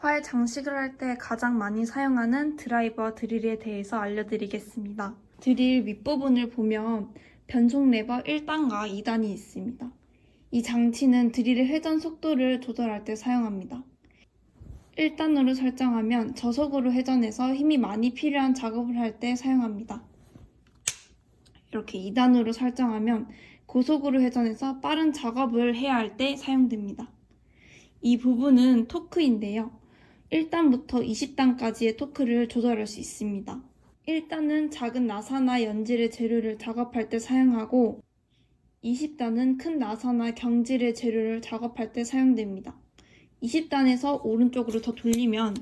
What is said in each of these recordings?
활 장식을 할 때 가장 많이 사용하는 드라이버 드릴에 대해서 알려드리겠습니다. 드릴 윗부분을 보면 변속 레버 1단과 2단이 있습니다. 이 장치는 드릴의 회전 속도를 조절할 때 사용합니다. 1단으로 설정하면 저속으로 회전해서 힘이 많이 필요한 작업을 할 때 사용합니다. 이렇게 2단으로 설정하면 고속으로 회전해서 빠른 작업을 해야 할 때 사용됩니다. 이 부분은 토크인데요. 1단부터 20단까지의 토크를 조절할 수 있습니다. 1단은 작은 나사나 연질의 재료를 작업할 때 사용하고 20단은 큰 나사나 경질의 재료를 작업할 때 사용됩니다. 20단에서 오른쪽으로 더 돌리면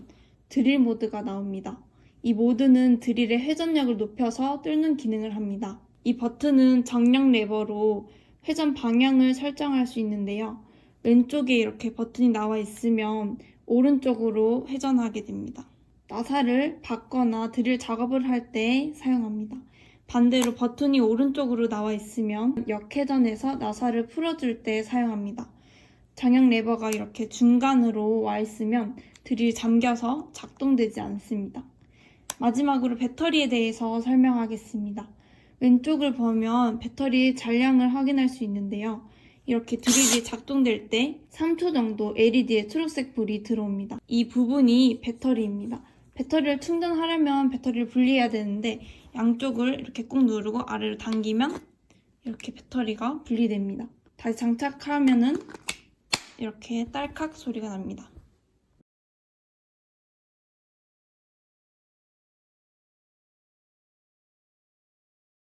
드릴 모드가 나옵니다. 이 모드는 드릴의 회전력을 높여서 뚫는 기능을 합니다. 이 버튼은 정령 레버로 회전 방향을 설정할 수 있는데요. 왼쪽에 이렇게 버튼이 나와 있으면 오른쪽으로 회전하게 됩니다. 나사를 받거나 드릴 작업을 할 때 사용합니다. 반대로 버튼이 오른쪽으로 나와 있으면 역회전해서 나사를 풀어줄 때 사용합니다. 장형 레버가 이렇게 중간으로 와 있으면 드릴이 잠겨서 작동되지 않습니다. 마지막으로 배터리에 대해서 설명하겠습니다. 왼쪽을 보면 배터리 잔량을 확인할 수 있는데요. 이렇게 드릴이 작동될 때 3초 정도 LED의 초록색 불이 들어옵니다. 이 부분이 배터리입니다. 배터리를 충전하려면 배터리를 분리해야 되는데 양쪽을 이렇게 꾹 누르고 아래로 당기면 이렇게 배터리가 분리됩니다. 다시 장착하면은 이렇게 딸칵 소리가 납니다.